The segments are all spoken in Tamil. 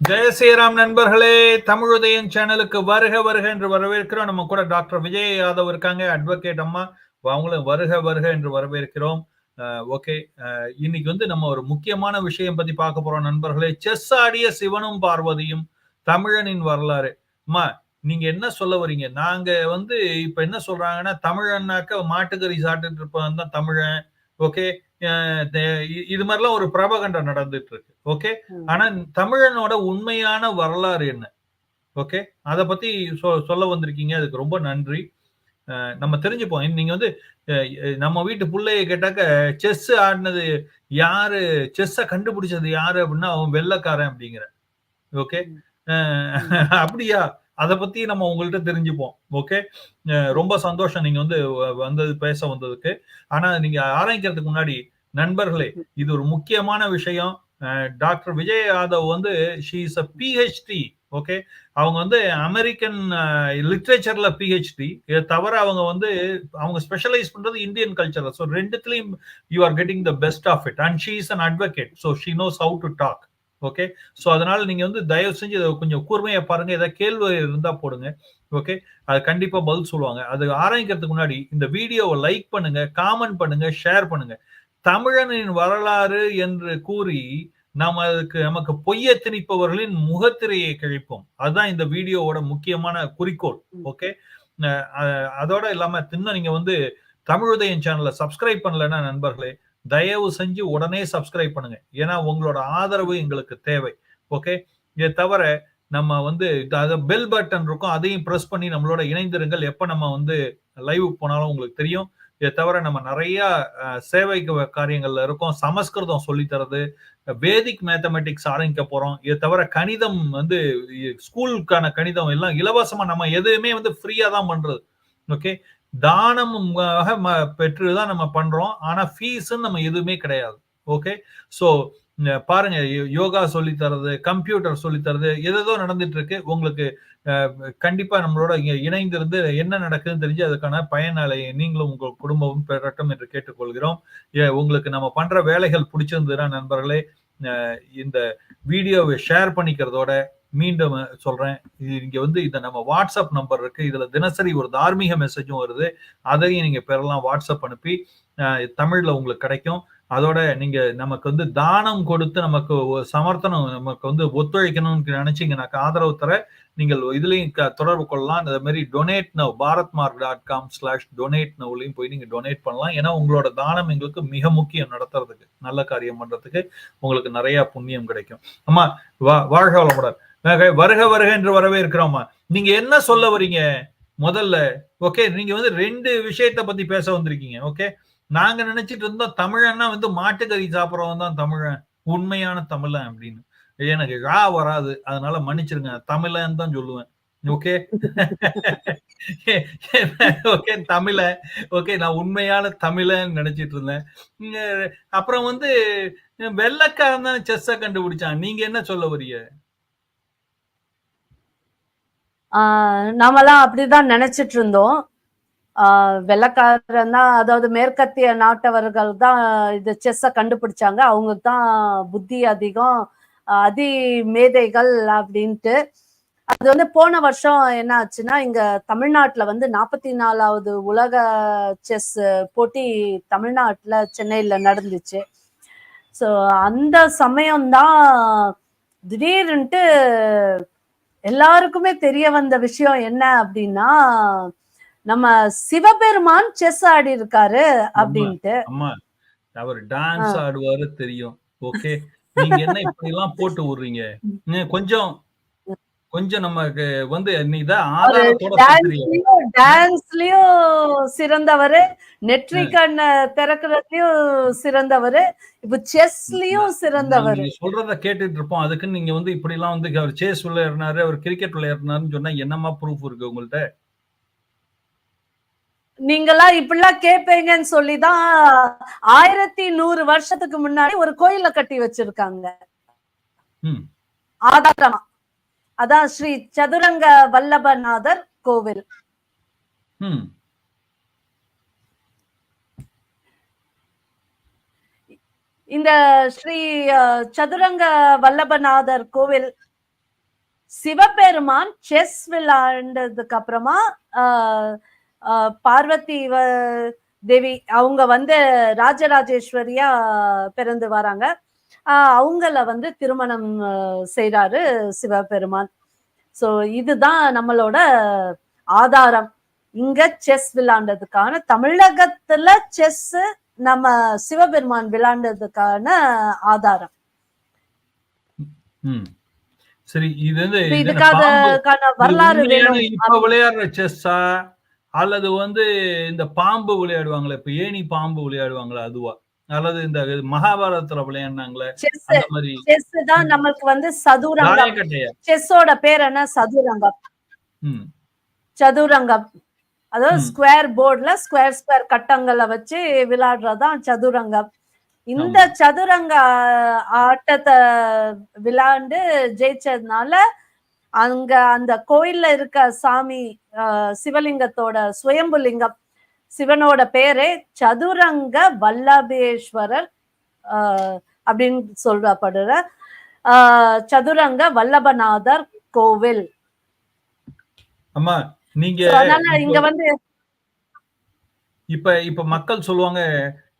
ஜெய ஸ்ரீராம் நண்பர்களே தமிழுதயன் சேனலுக்கு வருக வருக என்று வரவேற்கிறோம். நம்ம கூட டாக்டர் விஜய் யாதவ் இருக்காங்க அட்வொகேட் அம்மா. அவங்களும் வருக வருக என்று வரவேற்கிறோம். ஓகே. இன்னைக்கு வந்து நம்ம ஒரு முக்கியமான விஷயம் பத்தி பார்க்க போறோம் நண்பர்களே. செஸ் ஆடிய சிவனும் பார்வதியும் தமிழனின் வரலாறு. அம்மா நீங்க என்ன சொல்ல வரீங்க? நாங்க வந்து இப்ப என்ன சொல்றாங்கன்னா தமிழன்னாக்க மாட்டுக்கறி சாப்பிட்டுட்டு இருப்பவன் தான் தமிழன். ஓகே. இது மாதிரிலாம் ஒரு பிரபகண்டம் நடந்துட்டு இருக்கு ஓகே ஆனா தமிழனோட உண்மையான வரலாறு என்ன? ஓகே அத பத்தி சொல்ல வந்திருக்கீங்க. அதுக்கு ரொம்ப நன்றி. நம்ம தெரிஞ்சுப்போம். நீங்க வந்து நம்ம வீட்டு பிள்ளைய கேட்டாக்க செஸ் ஆடினது யாரு? செஸ்ஸ கண்டுபிடிச்சது யாரு அப்படின்னா அவன் வெள்ளக்காரன் அப்படிங்கிற. ஓகே அப்படியா? அதை பத்தி நம்ம உங்கள்கிட்ட தெரிஞ்சுப்போம். ஓகே ரொம்ப சந்தோஷம் நீங்க வந்து வந்தது பேச வந்ததுக்கு. ஆனா நீங்க ஆரம்பிக்கிறதுக்கு முன்னாடி நண்பர்களே இது ஒரு முக்கியமான விஷயம். டாக்டர் விஜய் யாதவ் வந்து she is a PhD okay அவங்க வந்து அமெரிக்கன் லிட்ரேச்சர்ல பிஹெச்டி இதை தவிர அவங்க வந்து அவங்க ஸ்பெஷலைஸ் பண்றது இந்தியன் கல்ச்சர்ல so ரெண்டுத்துலயும் you are getting the best of it and she is an advocate so she knows how to talk okay so அதனால நீங்க வந்து தயவு செஞ்சு இதை கொஞ்சம் கூர்மையா பாருங்க. ஏதாவது கேள்வி இருந்தா போடுங்க ஓகே அது கண்டிப்பா பதில் சொல்லுவாங்க. அது ஆரம்பிக்கிறதுக்கு முன்னாடி இந்த வீடியோவை லைக் பண்ணுங்க காமெண்ட் பண்ணுங்க ஷேர் பண்ணுங்க. தமிழனின் வரலாறு என்று கூறி நாம் அதுக்கு நமக்கு பொய்ய திணிப்பவர்களின் முகத்திரையை கழிப்போம். அதுதான் இந்த வீடியோவோட முக்கியமான குறிக்கோள். ஓகே? அதோட இல்லாம தின்ன நீங்க வந்து தமிழுதயன் சேனலை சப்ஸ்கிரைப் பண்ணலன்னா நண்பர்களே தயவு செஞ்சு உடனே சப்ஸ்கிரைப் பண்ணுங்க. ஏன்னா உங்களோட ஆதரவு எங்களுக்கு தேவை. ஓகே? இதை தவிர நம்ம வந்து பெல் பட்டன் இருக்கும். அதையும் ப்ரெஸ் பண்ணி நம்மளோட இணைந்திருங்கள். எப்ப நம்ம வந்து லைவ் போனாலும் உங்களுக்கு தெரியும். இதை தவிர நம்ம நிறைய சேவை காரியங்கள்ல இருக்கோம். சமஸ்கிருதம் சொல்லித்தரது வேதிக் மேத்தமெட்டிக்ஸ் ஆரம்பிக்க போறோம். இதை தவிர கணிதம் வந்து ஸ்கூலுக்கான கணிதம் எல்லாம் இலவசமா நம்ம எதுவுமே வந்து ஃப்ரீயா தான் பண்றது. ஓகே? தானம் பெற்றுதான் நம்ம பண்றோம். ஆனா ஃபீஸ் நம்ம எதுவுமே கிடையாது. ஓகே? ஸோ பாருங்க யோகா சொல்லி தரது கம்ப்யூட்டர் சொல்லி தரது எதோ நடந்துட்டு இருக்கு உங்களுக்கு கண்டிப்பா நம்மளோட இங்க இணைந்திருந்து என்ன நடக்குதுன்னு தெரிஞ்சு அதுக்கான பயனாளி நீங்களும் உங்க குடும்பமும் பெறட்டும் என்று கேட்டுக்கொள்கிறோம். உங்களுக்கு நம்ம பண்ற வேலைகள் பிடிச்சிருந்ததுன்னா நண்பர்களே இந்த வீடியோவை ஷேர் பண்ணிக்கிறதோட மீண்டும் சொல்றேன். இங்க வந்து இந்த நம்ம வாட்ஸ்அப் நம்பர் இருக்கு. இதுல தினசரி ஒரு தார்மீக மெசேஜும் வருது. அதையும் நீங்க பெறலாம். வாட்ஸ்அப் அனுப்பி தமிழ்ல உங்களுக்கு கிடைக்கும். அதோட நீங்க நமக்கு வந்து தானம் கொடுத்து நமக்கு சமர்த்தனம் நமக்கு வந்து ஒத்துழைக்கணும்னு நினைச்சீங்கன்னாக்க ஆதரவு தர நீங்கள் இதுலயும் தொடர்பு கொள்ளலாம். இந்த மாதிரி donate now Bharat mark dot com slash donate நவ்லையும் போய் நீங்க டொனேட் பண்ணலாம். ஏன்னா உங்களோட தானம் எங்களுக்கு மிக முக்கியம் நடத்துறதுக்கு நல்ல காரியம் பண்றதுக்கு உங்களுக்கு நிறைய புண்ணியம் கிடைக்கும். ஆமா வாழ்க வளமுடன். வருக வருக என்று வரவே இருக்கிறோம்மா நீங்க என்ன சொல்ல வரீங்க? முதல்ல ஓகே நீங்க வந்து ரெண்டு விஷயத்த பத்தி பேச வந்திருக்கீங்க ஓகே நாங்க நினைச்சிட்டு இருந்தோம் தமிழன்னா வந்து மாட்டுக்கறி சாப்பிட்றவன் தான் தமிழன் உண்மையான தமிழன் அப்படின்னு. எனக்கு ரா வராது. அதனால மன்னிச்சிருங்க. தமிழன் தான் சொல்லுவேன். ஓகே? ஓகே தமிழ. ஓகே நான் உண்மையான தமிழன் நினைச்சிட்டு இருந்தேன். அப்புறம் வந்து வெள்ளக்காரன் தான் செஸ்ஸ கண்டுபிடிச்சான். நீங்க என்ன சொல்ல வரீங்க? நாமெல்லாம் அப்படிதான் நினைச்சிட்டு இருந்தோம். வெள்ளக்காரன் தான் அதாவது மேற்கத்திய நாட்டவர்கள் தான் இது செஸ்ஸை கண்டுபிடிச்சாங்க. அவங்க தான் புத்தி அதிகம் அதி மேதைகள் அப்படின்ட்டு. அது வந்து போன வருஷம் என்ன ஆச்சுன்னா இங்க தமிழ்நாட்டுல வந்து நாற்பத்தி நாலாவது உலக செஸ் போட்டி தமிழ்நாட்டுல சென்னையில நடந்துச்சு. ஸோ அந்த சமயம்தான் திடீர்னுட்டு எல்லாருக்குமே தெரிய வந்த விஷயம் என்ன அப்படின்னா நம்ம சிவபெருமான் செஸ் ஆடி இருக்காரு அப்படின்ட்டு. அவர் டான்ஸ் ஆடுவாரு தெரியும். ஓகே நீங்க என்ன இப்படி எல்லாம் போட்டு விடுறீங்க? கொஞ்சம் கொஞ்சம் நமக்கு வந்து டான்ஸ்லயும் சிறந்தவரு நெட்ரிகன் திறக்கிறதுலயும் சிறந்தவரு இப்ப செஸ்லயும் சிறந்தவர். சொல்றத கேட்டுட்டு இருப்போம். அதுக்கு நீங்க வந்து இப்படி எல்லாம் வந்து அவர் செஸ் விளையாடினாரு அவர் கிரிக்கெட் விளையாடினாருன்னு சொன்னா என்னமா ப்ரூஃப் இருக்கு உங்கள்ட்ட? நீங்களாம் இப்படிலாம் கேட்பீங்கன்னு சொல்லிதான் ஆயிரத்தி நூறு வருஷத்துக்கு முன்னாடி ஒரு கோயில கட்டி வச்சிருக்காங்க. ஆதாரமா. அதான் ஸ்ரீ சதுரங்க வல்லபநாதர் கோவில். இந்த ஸ்ரீ சதுரங்க வல்லபநாதர் கோவில் சிவபெருமான் செஸ் விளையாண்டதுக்கு அப்புறமா ஆஹ், பார்வதி தேவி அவங்க வந்து ராஜராஜேஸ்வரியா பிறந்து வராங்க. அவங்கள வந்து திருமணம் ஆஹ், செய்றாரு சிவபெருமான். சோ இதுதான் நம்மளோட ஆதாரம். இங்க செஸ் விளையாண்டதுக்கான தமிழகத்துல செஸ் நம்ம சிவபெருமான் விளையாண்டதுக்கான ஆதாரம். சரி இது இதுக்கான இது வரலாறு வேணும். விளையாடுற செஸ்ஸா? அல்லது வந்து இந்த பாம்பு விளையாடுவாங்களே இப்ப ஏணி பாம்பு விளையாடுவாங்களா அதுவா? அல்லது இந்த மகாபாரதத்துல விளையாடுனாங்களே? செஸ் அந்த மாதிரி செஸ் தான் நமக்கு வந்து சதுரங்கம். செஸ்ஸோட பேர் என்ன? சதுரங்கம். சதுரங்கம். அதாவது. ஸ்கொயர் போர்டுல ஸ்கொயர் ஸ்கொயர் கட்டங்களை வச்சு விளையாடுறதுதான் சதுரங்கம். இந்த. சதுரங்க ஆட்டத்தை விளையாண்டு ஜெயிச்சதுனால அங்க அந்த கோயில்ல இருக்க சாமி சிவலிங்கத்தோட சுயம்புலிங்கம் சிவனோட பேரே சதுரங்க வல்லபேஸ்வரர் அப்படின்னு சொல்லப்படுற சதுரங்க வல்லபநாதர் கோவில். அம்மா நீங்க இங்க வந்து இப்ப இப்ப மக்கள் சொல்லுவாங்க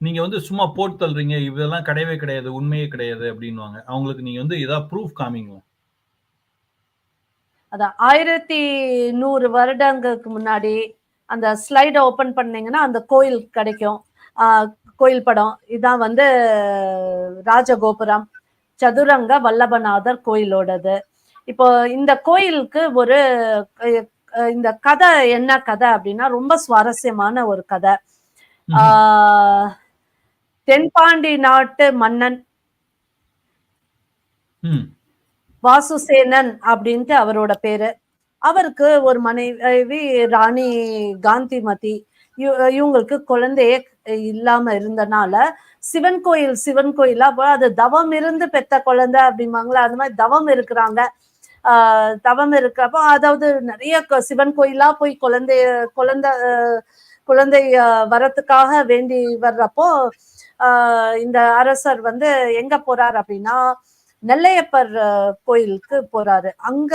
நீங்க வந்து சும்மா போட்டு தள்ளுறீங்க இதெல்லாம் கிடையவே கிடையாது உண்மையே கிடையாது அப்படின்னுவாங்க. அவங்களுக்கு நீங்க வந்து ஏதாவது ப்ரூஃப் காமிங்க. அதான் ஆயிரத்தி நூறு வருடங்களுக்கு முன்னாடி அந்த ஸ்லைடை ஓப்பன் பண்ணீங்கன்னா அந்த கோயில் கிடைக்கும். ஆஹ் கோயில் படம். இதான் வந்து ராஜகோபுரம் சதுரங்க வல்லபநாதர் கோயிலோடது. இப்போ இந்த கோயிலுக்கு ஒரு இந்த கதை என்ன கதை அப்படின்னா ரொம்ப சுவாரஸ்யமான ஒரு கதை. ஆஹ் தென்பாண்டி நாட்டு மன்னன். வாசுசேனன் அப்படின்ட்டு அவரோட பேரு. அவருக்கு ஒரு மனைவி ராணி காந்திமதி இவ- இவங்களுக்கு குழந்தையே இல்லாம இருந்தனால சிவன் கோயில் சிவன் கோயிலா அது தவம் இருந்து பெத்த குழந்தை அப்படிம்பாங்களா அது மாதிரி தவம் இருக்கிறாங்க. ஆஹ் தவம் இருக்கிறப்போ அதாவது நிறைய சிவன் கோயிலா போய் குழந்தைய குழந்தை குழந்தை வரத்துக்காக வேண்டி வர்றப்போ ஆஹ் இந்த அரசர் வந்து எங்க போறார் அப்படின்னா நெல்லையப்பர் கோயிலுக்கு போறாரு. அங்க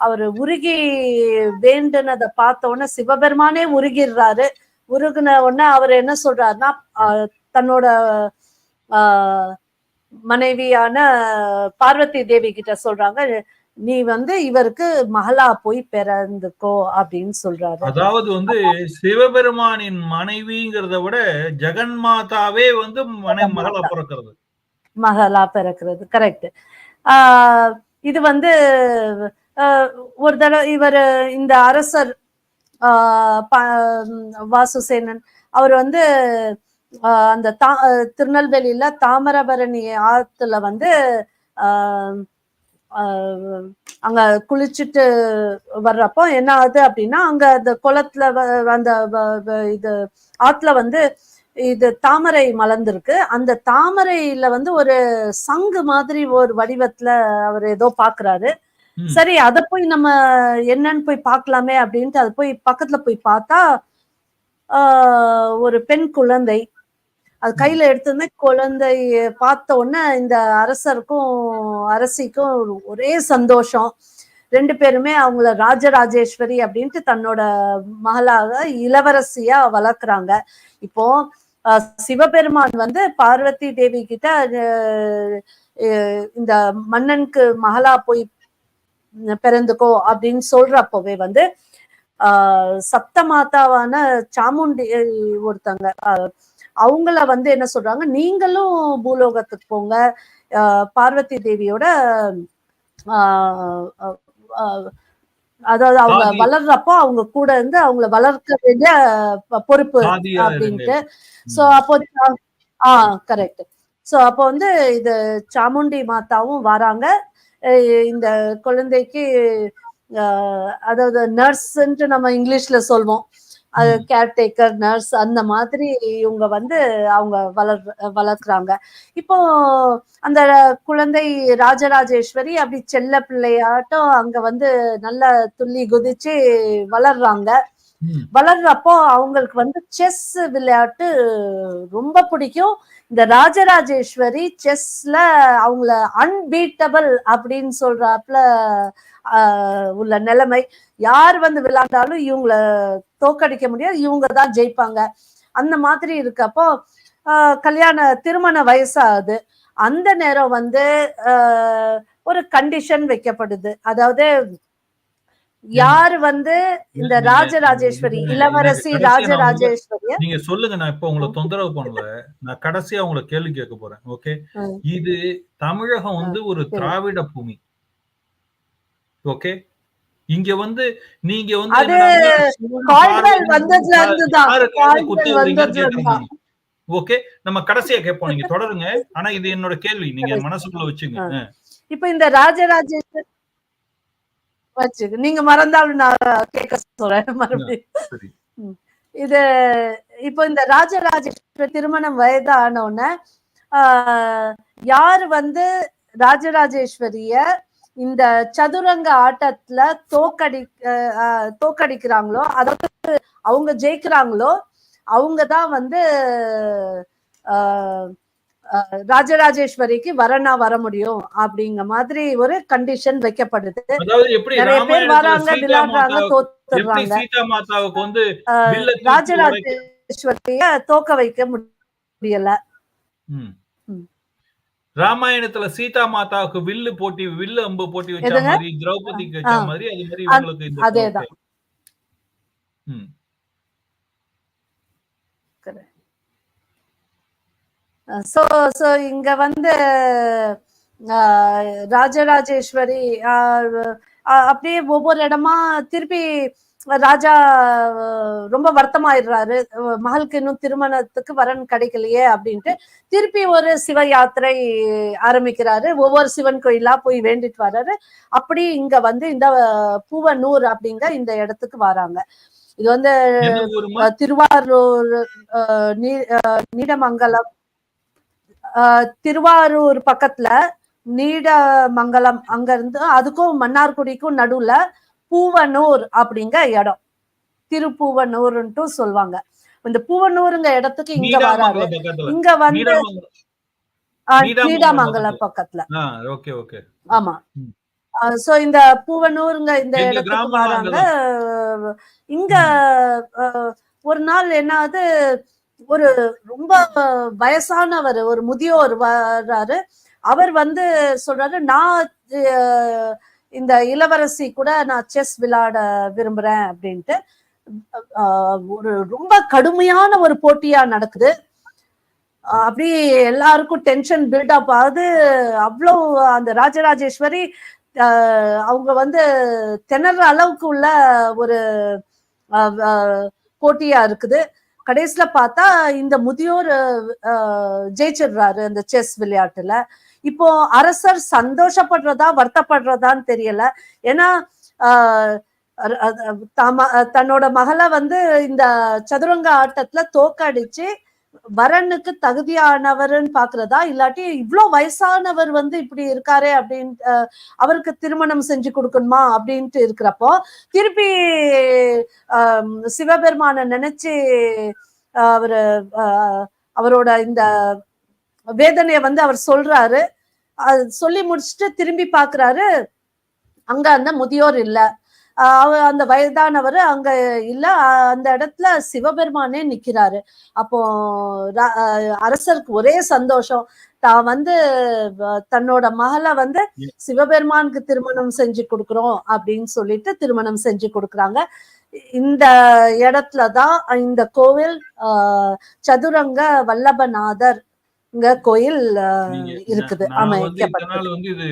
அவர் உருகி வேண்டுனதை பார்த்த உடனே சிவபெருமானே உருகிடுறாரு. உருகுன உடனே அவர் என்ன சொல்றாருன்னா தன்னோட ஆஹ், மனைவியான பார்வதி தேவி கிட்ட சொல்றாங்க நீ வந்து இவருக்கு மகளா போய் பிறந்துக்கோ அப்படின்னு சொல்றாரு. அதாவது வந்து சிவபெருமானின் மனைவிங்கிறத விட ஜெகன்மாதாவே வந்து மனை மகளா பிறக்கிறது. மகளா பிறக்கிறது. கரெக்ட் ஆஹ் இது வந்து ஆஹ் ஒரு தடவை இவர் இந்த அரசர் ஆஹ் வாசுசேனன் அவர் வந்து ஆஹ் அந்த தா திருநெல்வேலியில தாமிரபரணி ஆத்துல வந்து ஆஹ் ஆஹ் அங்க குளிச்சுட்டு வர்றப்போ என்ன ஆகுது அப்படின்னா அங்க அந்த குளத்துல வ- அந்த இது ஆத்துல வந்து இது தாமரை மலர்ந்திருக்கு. அந்த தாமரையில வந்து ஒரு சங்கு மாதிரி ஒரு வடிவத்துல அவர் ஏதோ பாக்குறாரு. சரி அத போய் நம்ம என்னன்னு போய் பார்க்கலாமே அப்படின்ட்டு அது போய் பக்கத்துல போய் பார்த்தா ஆஹ் ஒரு பெண் குழந்தை. அது கையில எடுத்தோடனே குழந்தை பார்த்த உடனே இந்த அரசருக்கும் அரசிக்கும் ஒரே சந்தோஷம். ரெண்டு பேருமே அவங்கள ராஜராஜேஸ்வரி அப்படின்ட்டு தன்னோட மகளாக இளவரசியா வளர்க்குறாங்க. இப்போ அஹ், சிவபெருமான் வந்து பார்வதி தேவி கிட்ட அஹ், இந்த மன்னனுக்கு மகளா போய் பிறந்துக்கோ அப்படின்னு சொல்றப்பவே வந்து ஆஹ் சப்த மாதாவான சாமுண்டி ஒருத்தங்க அவங்கள வந்து என்ன சொல்றாங்க நீங்களும் பூலோகத்துக்கு போங்க. பார்வதி தேவியோட ஆஹ் அதாவது அவங்க. வளர்றப்போ அவங்க கூட இருந்து அவங்கள வளர்க்க வேண்டிய பொறுப்பு அப்படின்ட்டு. சோ அப்போ ஆ கரெக்ட் சோ அப்போ வந்து இது சாமுண்டி மாதாவும் வராங்க இந்த குழந்தைக்கு அதாவது நர்ஸ்ன்ட்டு நம்ம இங்கிலீஷ்ல சொல்வோம் அது. கேர்டேக்கர் நர்ஸ் அந்த மாதிரி இவங்க வந்து அவங்க வளர் வளர்க்குறாங்க இப்போ அந்த குழந்தை ராஜராஜேஸ்வரி அப்படி செல்ல பிள்ளையாட்டம் அங்க வந்து நல்ல துள்ளி குதிச்சு வளர்றாங்க. வளர்றப்போ அவங்களுக்கு வந்து செஸ் விளையாட்டு ரொம்ப பிடிக்கும் இந்த ராஜராஜேஸ்வரி செஸ்ல அவங்கள அன்பீட்டபிள் அப்படின்னு சொல்றாப்புல உள்ள நிலைமை யார் வந்து விளையாண்டாலும் இவங்கள தோக்கடிக்க முடியாது. இவங்க தான் ஜெயிப்பாங்க. அந்த மாதிரி இருக்கப்போ கல்யாண திருமண வயசாகுது. அந்த நேரம் வந்து ஒரு கண்டிஷன் வைக்கப்படுது. அதாவது யார் வந்து இந்த ராஜராஜேஸ்வரி இளவரசி ராஜராஜேஸ்வரிய? நீங்க சொல்லுங்க நான் இப்ப உங்களை தொந்தரவு பண்ணல. நான் கடைசியா உங்களை கேள்வி கேட்க போறேன். ஓகே. இது தமிழகம் வந்து ஒரு. திராவிட பூமி. ஓகே? இங்க வந்து நீங்க வந்து. ஓகே நம்ம கடைசியா கேட்போம். நீங்க தொடருங்க. ஆனா இது என்னோட கேள்வி. நீங்க. மனசுக்குள்ள வச்சுங்க. இப்ப இந்த ராஜராஜேஸ்வரி வச்சு நீங்க மறந்தாலும் நான் கேட்க சொல்றேன் மறுபடியும். இது இப்போ இந்த ராஜராஜேஸ்வரி திருமணம் வயதான உடனே ஆஹ், யார் வந்து ராஜராஜேஸ்வரிய இந்த சதுரங்க ஆட்டத்துல தோக்கடி தோக்கடிக்கிறாங்களோ அதாவது அவங்க ஜெயிக்கிறாங்களோ அவங்க தான் வந்து ராஜராஜேஸ்வரிக்கு வரனா வர முடியும் அப்படிங்கிற மாதிரி ஒரு கண்டிஷன் வைக்கப்படுது. நிறைய பேர் வராங்க விளையாடுறாங்க தோத்துறாங்க ராஜராஜேஸ்வரிய தோக்க வைக்க முடியல. ராமாயணத்துல சீதா மாதாவுக்கு வில்லு போட்டி வில்லு அம்பு போட்டி வச்ச? மாதிரி திரௌபதிக்கு வச்ச. மாதிரி அது மாதிரி உங்களுக்கு அதேதான். சோ சோ இங்க வந்து ராஜராஜேஸ்வரி அப்படியே ஒவ்வொரு இடமா திருப்பி ராஜா ரொம்ப வருத்தமாயிடுறாரு. மகளுக்கு இன்னும் திருமணத்துக்கு வரன் கிடைக்கலையே அப்படின்ட்டு திருப்பி ஒரு சிவ யாத்திரை ஆரம்பிக்கிறாரு. ஒவ்வொரு சிவன் கோயிலா போய் வேண்டிட்டு வர்றாரு அப்படி இங்க வந்து இந்த பூவனூர் அப்படிங்க இந்த இடத்துக்கு வராங்க. இது வந்து திருவாரூர் நீடமங்கலம். திருவாரூர் பக்கத்துல நீடமங்கலம் அங்க இருந்து அதுக்கும் மன்னார்குடிக்கும் நடுவுல பூவனூர் அப்படிங்க இடம். திருப்பூவனூர்ன்ட்டு சொல்லுவாங்க இந்த பூவனூருங்க இடத்துக்கு இங்க பக்கத்துல. இங்க வந்து நீடாமங்கலம். பக்கத்துல. ஆமா. சோ இந்த பூவனூருங்க இந்த இடத்துக்கு வராங்க. இங்க ஒரு நாள் என்னாவது ஒரு ரொம்ப வயசானவர் ஒரு முதியோர் வர்றாரு அவர் வந்து சொல்றாரு நான் இந்த இளவரசி கூட நான் செஸ் விளையாட விரும்புறேன் அப்படின்ட்டு ஒரு ரொம்ப கடுமையான ஒரு போட்டியா நடக்குது. அஹ், எல்லாருக்கும் டென்ஷன் பில்டப் ஆகுது அவ்வளோ அந்த ராஜராஜேஸ்வரி அஹ், அவங்க வந்து திணற அளவுக்கு உள்ள ஒரு அஹ், போட்டியா இருக்குது. கடைசியில பார்த்தா இந்த முதியோர் ஜெயிச்சிடுறாரு அந்த செஸ் விளையாட்டுல. இப்போ அரசர் சந்தோஷப்படுறதா வருத்தப்படுறதான்னு தெரியல. ஏன்னா ஆஹ், தம- தன்னோட மகளை வந்து இந்த சதுரங்க ஆட்டத்துல தோக்கடிச்சு வரனுக்கு தகுதியானவர்னு பாக்குறதா? இல்லாட்டி இவ்வளோ வயசானவர் வந்து இப்படி இருக்காரே அப்படின்னு அஹ், அவருக்கு திருமணம் செஞ்சு கொடுக்கணுமா அப்படின்ட்டு இருக்கிறப்போ திருப்பி சிவபெருமான நினைச்சு அஹ், அவரு அவரோட இந்த வேதனைய வந்து அவர் சொல்றாரு. சொல்லி முடிச்சுட்டு திரும்பி பாக்குறாரு. அங்க அந்த முதியோர் இல்ல. அந்த வயதானவர் அங்க இல்ல. அந்த இடத்துல சிவபெருமானே நிக்கிறாரு. அப்போ அரசருக்கு ஒரே சந்தோஷம். தான் வந்து தன்னோட மகளை வந்து சிவபெருமானுக்கு திருமணம் செஞ்சு கொடுக்குறோம் அப்படின்னு சொல்லிட்டு திருமணம் செஞ்சு கொடுக்குறாங்க. இந்த இடத்துலதான் இந்த கோவில் சதுரங்க வல்லபநாதர் இங்க கோயில் இருக்குது. நான் வந்து இது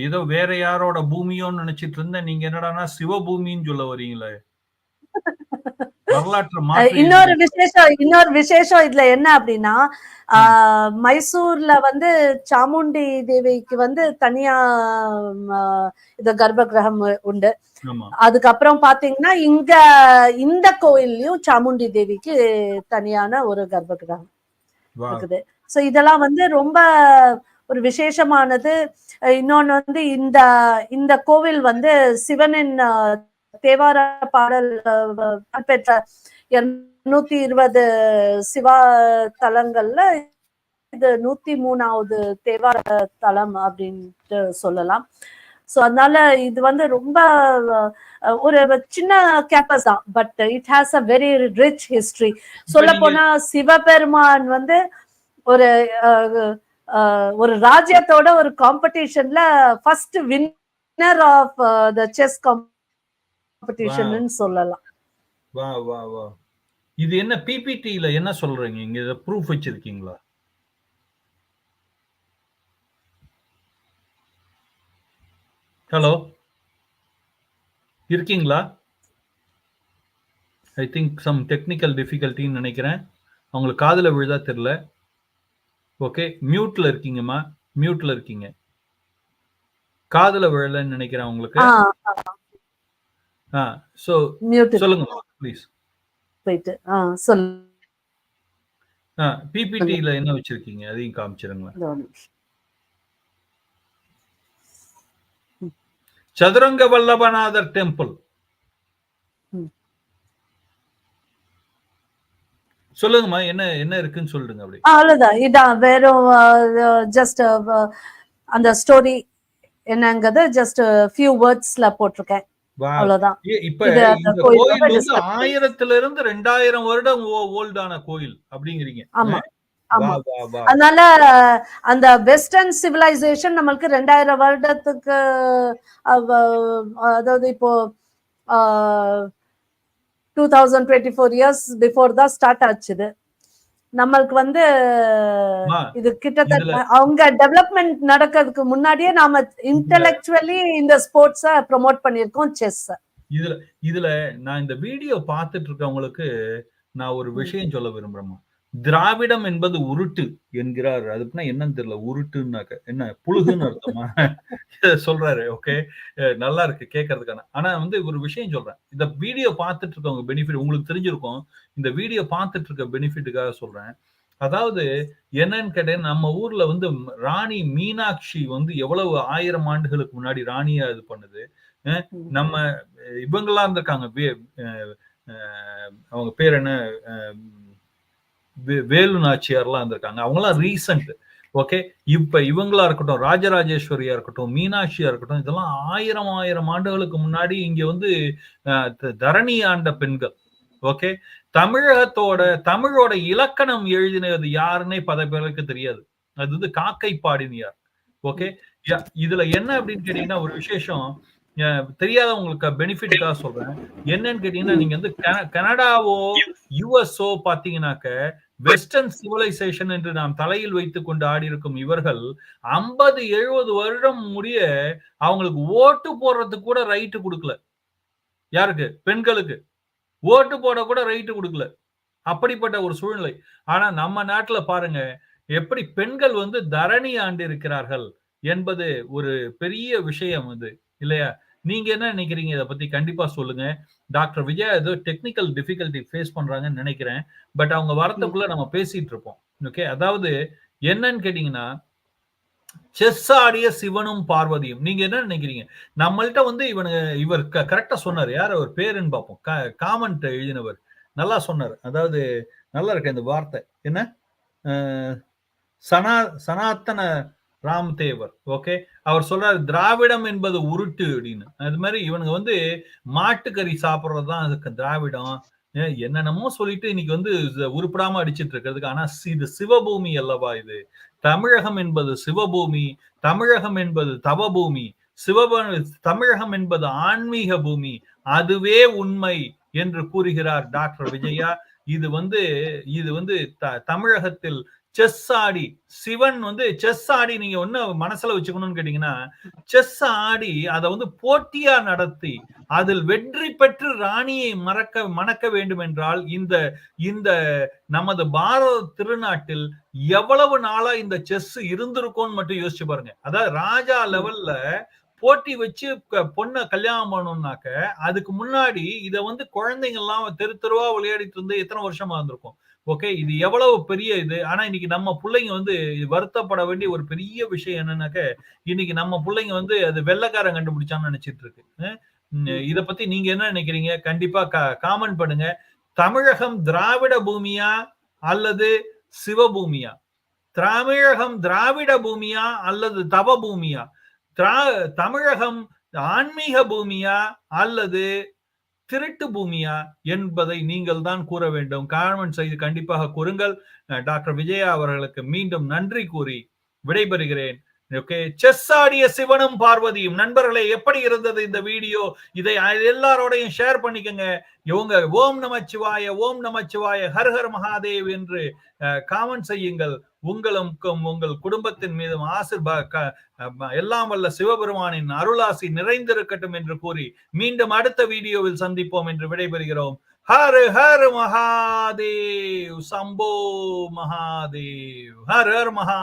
ஏதோ வேற யாரோட பூமியோன்னு நினைச்சிட்டு இருந்தேன் நீங்க என்னடான்னா சிவபூமின்னு சொல்ல வரீங்களே இன்னொரு விசேஷம் இன்னொரு விசேஷம் இதுல என்ன அப்படின்னா மைசூர்ல வந்து சாமுண்டி தேவிக்கு வந்து தனியா இது கர்ப்ப கிரகம் உண்டு. ஆமா. அதுக்கப்புறம் பாத்தீங்கன்னா இங்க இந்த கோயில்லயும் சாமுண்டி தேவிக்கு தனியான ஒரு கர்ப்ப கிரகம் இருக்குது. சோ இதெல்லாம் வந்து ரொம்ப ஒரு விசேஷமானது. இன்னொன்னு வந்து இந்த இந்த கோவில் வந்து சிவனின் தேவார பாடல் பெற்ற இருநூத்தி இருபது சிவா தலங்கள்ல இது நூத்தி மூணாவது தேவார தலம் அப்படின்ட்டு சொல்லலாம். சோ அதனால இது வந்து ரொம்ப ஒரு சின்ன கேம்பஸ் தான். But it has a very rich history சொல்ல போனா சிவபெருமான் வந்து ஒரு ஒரு ராஜ்யத்தோட ஒரு காம்படிஷன்ல first winner of the chess competition சொல்லலாம். வா வா வா இது என்ன பிபிடில என்ன சொல்றீங்க? இங்க ப்ரூஃப் வச்சிருக்கீங்களா? ஹலோ இருக்கீங்களா? ஐ திங்க் சம் டெக்னிக்கல் டிஃபிகல்ட்டின்னு நினைக்கிறேன். அவங்களுக்கு காதுல விழுதா தெரியல. ஓகே மியூட்ல இருக்கீங்கம்மா. மியூட்ல இருக்கீங்க. காதுல விழலன்னு நினைக்கிறேன் உங்களுக்கு. ஆ சோ மியூட் சொல்லுங்க ப்ளீஸ் போயிட்டு ஆ சொல்லு பிபிடில என்ன வச்சிருக்கீங்க? அதையும் காமிச்சிருங்களேன். சதுரங்க வல்லபநாதர் டெம்பிள். சொல்லுங்கம்மா என்ன என்ன இருக்குன்னு சொல்லுங்க அப்படி. ஆ, அவ்வளவுதான். இதான் வெறும் ஜஸ்ட் அந்த ஸ்டோரி என்னங்கிறது ஜஸ்ட் ஃபியூ வேர்ட்ஸ்ல போட்டிருக்கேன். அவ்வளவுதான். இப்ப இந்த கோயில் வந்து. ஆயிரத்துல இருந்து ரெண்டாயிரம் வருடம் ஓல்டான கோயில் அப்படிங்கிறீங்க. ஆமா. அதனால அந்த வெஸ்டர்ன் சிவிலைசேஷன் நம்மளுக்கு ரெண்டாயிரம் வருடத்துக்கு அதாவது இப்போ two thousand twenty four years before தான் ஸ்டார்ட் ஆச்சுது. நம்மளுக்கு வந்து இது கிட்டத்தட்ட அவங்க டெவலப்மெண்ட் நடக்கிறதுக்கு முன்னாடியே நாம இன்டெலெக்சுவலி இந்த ஸ்போர்ட்ஸ ப்ரோமோட் பண்ணியிருக்கோம் செஸ் இதுல இதுல நான் இந்த வீடியோ பார்த்துட்டு இருக்கவங்களுக்கு நான் ஒரு விஷயம் சொல்ல விரும்புறேம்மா. திராவிடம் என்பது உருட்டு என்கிறார். அதுக்குன்னா என்னன்னு தெரியல. உருட்டுன்னாக்க என்ன? புழுகுன்னு அர்த்தமா? சொல்றாரு ஓகே நல்லா இருக்கு கேட்கறதுக்கான ஆனா வந்து ஒரு விஷயம் சொல்றேன். இந்த வீடியோ பார்த்துட்டு இருக்கவங்க பெனிஃபிட் உங்களுக்கு தெரிஞ்சிருக்கும். இந்த வீடியோ பார்த்துட்டு இருக்க பெனிஃபிட்டுக்காக சொல்றேன். அதாவது என்னன்னு கேட்டேன் நம்ம ஊர்ல வந்து ராணி மீனாட்சி வந்து எவ்வளவு ஆயிரம் ஆண்டுகளுக்கு முன்னாடி ராணியா இது பண்ணுது? நம்ம அஹ் இவங்கெல்லாம் இருந்திருக்காங்க. அவங்க பேர் என்ன? வேலு நாச்சியார்லாம் இருந்திருக்காங்க. அவங்கலாம் ரீசன்ட் ஓகே இப்ப இவங்களா இருக்கட்டும் ராஜராஜேஸ்வரியா இருக்கட்டும் மீனாட்சியா இருக்கட்டும் இதெல்லாம் ஆயிரம் ஆயிரம் ஆண்டுகளுக்கு முன்னாடி இங்க வந்து தரணி ஆண்ட பெண்கள். ஓகே தமிழகத்தோட தமிழோட இலக்கணம் எழுதினது யாருன்னே பல பேருக்கு தெரியாது. அது வந்து காக்கை பாடினியார் ஓகே இதுல என்ன அப்படின்னு கேட்டீங்கன்னா ஒரு விசேஷம். தெரியாதவங்களுக்கு பெனிஃபிட்டுக்காக சொல்றேன். என்னன்னு கேட்டீங்கன்னா நீங்க வந்து கன- கனடாவோ யுஎஸ்ஓ பாத்தீங்கன்னாக்க வெஸ்டர்ன் சிவிலைசேஷன் என்று நாம் தலையில் வைத்துக் கொண்டு ஆடி இருக்கும் இவர்கள் ஐம்பது எழுபது வருடம் முடிய அவங்களுக்கு ஓட்டு போடுறதுக்கு கூட ரைட்டு கொடுக்கல. யாருக்கு? பெண்களுக்கு. ஓட்டு போட கூட ரைட்டு கொடுக்கல. அப்படிப்பட்ட ஒரு சூழ்நிலை. ஆனா நம்ம நாட்டுல பாருங்க எப்படி பெண்கள் வந்து தரணி ஆண்டு இருக்கிறார்கள் என்பது ஒரு பெரிய விஷயம் இது இல்லையா? நீங்க என்ன நினைக்கிறீங்க? இதை பத்தி கண்டிப்பா சொல்லுங்க. டாக்டர் விஜயா ஏதோ டெக்னிக்கல் டிஃபிகல்ட்டி ஃபேஸ் பண்றாங்கன்னு நினைக்கிறேன். பட் அவங்க வரத்துக்குள்ள நம்ம பேசிட்டு இருப்போம். ஓகே? அதாவது என்னன்னு கேட்டீங்கன்னா செஸ் ஆடிய சிவனும் பார்வதியும். நீங்க என்ன நினைக்கிறீங்க? நம்மள்ட்ட வந்து இவனுங்க இவர் கரெக்டா சொன்னார். யார்? அவர் பேருன்னு பார்ப்போம். காமெண்ட் எழுதினவர். நல்லா சொன்னார். அதாவது நல்லா இருக்கு இந்த வார்த்தை. என்ன? சனா சனாத்தன ராம்தேவர். ஓகே? அவர் சொல்றாரு திராவிடம் என்பது உருட்டு அப்படின்னு. அது மாதிரி இவனுங்க வந்து மாட்டுக்கறி சாப்பிடுறது தான் அதுக்கு திராவிடம். என்னென்னமோ சொல்லிட்டு இன்னைக்கு வந்து உருப்படாம அடிச்சிட்டு இருக்கிறதுக்கு. ஆனா இது சிவபூமி அல்லவா இது? தமிழகம் என்பது சிவபூமி தமிழகம் என்பது தவபூமி சிவப தமிழகம் என்பது ஆன்மீக பூமி அதுவே உண்மை என்று கூறுகிறார் டாக்டர் விஜயா. இது வந்து இது வந்து த- தமிழகத்தில் செஸ் ஆடி சிவன் வந்து செஸ் ஆடி நீங்க ஒன்னு மனசுல வச்சுக்கணும்னு கேட்டீங்கன்னா செஸ் ஆடி அதை வந்து போட்டியா நடத்தி அதில் வெற்றி பெற்று ராணியை மறக்க மணக்க வேண்டும் என்றால் இந்த இந்த நமது பாரத திருநாட்டில் எவ்வளவு நாளா இந்த செஸ் இருந்திருக்கும்னு மட்டும் யோசிச்சு பாருங்க. அதாவது ராஜா லெவல்ல போட்டி வச்சு க- பொண்ணை கல்யாணம் பண்ணணும்னாக்க அதுக்கு முன்னாடி இதை வந்து குழந்தைங்க எல்லாம் தெரு தெருவா விளையாடிட்டு இருந்து எத்தனை வருஷமா இருந்திருக்கும்? ஓகே இது எவ்வளவு பெரிய இது? ஆனா இன்னைக்கு நம்ம பிள்ளைங்க வந்து வருத்தப்பட வேண்டிய ஒரு பெரிய விஷயம் என்னன்னாக்க இன்னைக்கு நம்ம பிள்ளைங்க வந்து அது வெள்ளைக்காரன் கண்டுபிடிச்சான்னு நினைச்சிட்டு இருக்கு. இத பத்தி நீங்க என்ன நினைக்கிறீங்க? கண்டிப்பா காமெண்ட் பண்ணுங்க. தமிழகம் திராவிட பூமியா அல்லது சிவபூமியா? தமிழகம் திராவிட பூமியா அல்லது தவ பூமியா? திரா தமிழகம் ஆன்மீக பூமியா அல்லது திருட்டு பூமியா என்பதை நீங்கள் தான் கூற வேண்டும். காமெண்ட் செய்து கண்டிப்பாக கூறுங்கள். டாக்டர் விஜயா அவர்களுக்கு மீண்டும் நன்றி கூறி விடைபெறுகிறேன். ஓகே செஸ் ஆடிய சிவனும் பார்வதியும். நண்பர்களே எப்படி இருந்தது இந்த வீடியோ? இதை எல்லாரோடையும் ஷேர் பண்ணிக்கங்க. இவங்க ஓம் நமச்சிவாய ஓம் நமச்சிவாய ஹர் ஹர் மகாதேவ் என்று காமெண்ட் செய்யுங்கள். உங்களுக்கும் உங்கள் குடும்பத்தின் மீதும் ஆசிர்பா எல்லாம் வல்ல சிவபெருமானின் அருளாசி நிறைந்திருக்கட்டும் என்று கூறி மீண்டும் அடுத்த வீடியோவில் சந்திப்போம் என்று விடைபெறுகிறோம். ஹர் ஹர் மகாதேவ் சம்போ மகாதேவ். ஹர் ஹர் மகா